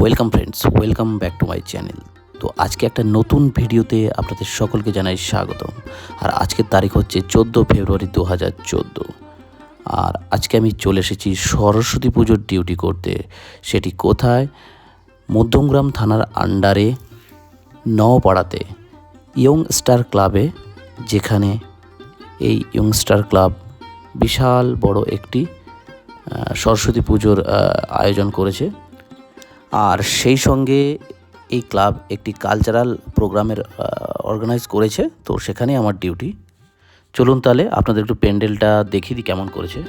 Welcome friends welcome back to my channel তো আজকে একটা নতুন ভিডিওতে আপনাদের সকলকে জানাই স্বাগত আর আজকের তারিখ হচ্ছে চোদ্দ ফেব্রুয়ারি দু হাজার চোদ্দ। আর আজকে আমি চলে এসেছি সরস্বতী পুজোর ডিউটি করতে। সেটি কোথায়? মধ্যমগ্রাম থানার আন্ডারে নওপাড়াতে ইয়ং স্টার ক্লাবে যেখানে এই ইয়ং স্টার ক্লাব বিশাল বড় একটি সরস্বতী পুজোর আয়োজন করেছে। আর সেই সঙ্গে এই ক্লাব একটি কালচারাল প্রোগ্রামের অর্গানাইজ করেছে। তো সেখানেই আমার ডিউটি চলুন তাহলে আপনাদের একটু প্যান্ডেলটা দেখিয়ে দিই কেমন করেছে।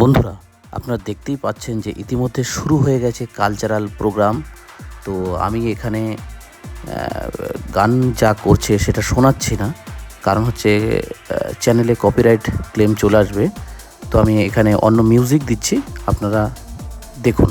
বন্ধুরা, আপনারা দেখতেই পাচ্ছেন যে ইতিমধ্যে শুরু হয়ে গেছে কালচারাল প্রোগ্রাম তো আমি এখানে গান যা করছে সেটা শোনাচ্ছি না। কারণ হচ্ছে চ্যানেলে কপিরাইট ক্লেম চলে আসবে। তো আমি এখানে অন্য মিউজিক দিচ্ছি, আপনারা দেখুন।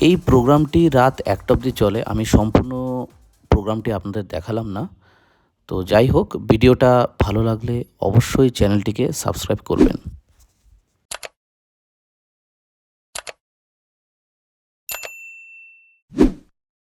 এই প্রোগ্রামটি রাত একটা অবধি চলে। আমি সম্পূর্ণ প্রোগ্রামটি আপনাদের দেখালাম না। তো যাই হোক, ভিডিওটা ভালো লাগলে অবশ্যই চ্যানেলটিকে সাবস্ক্রাইব করবেন।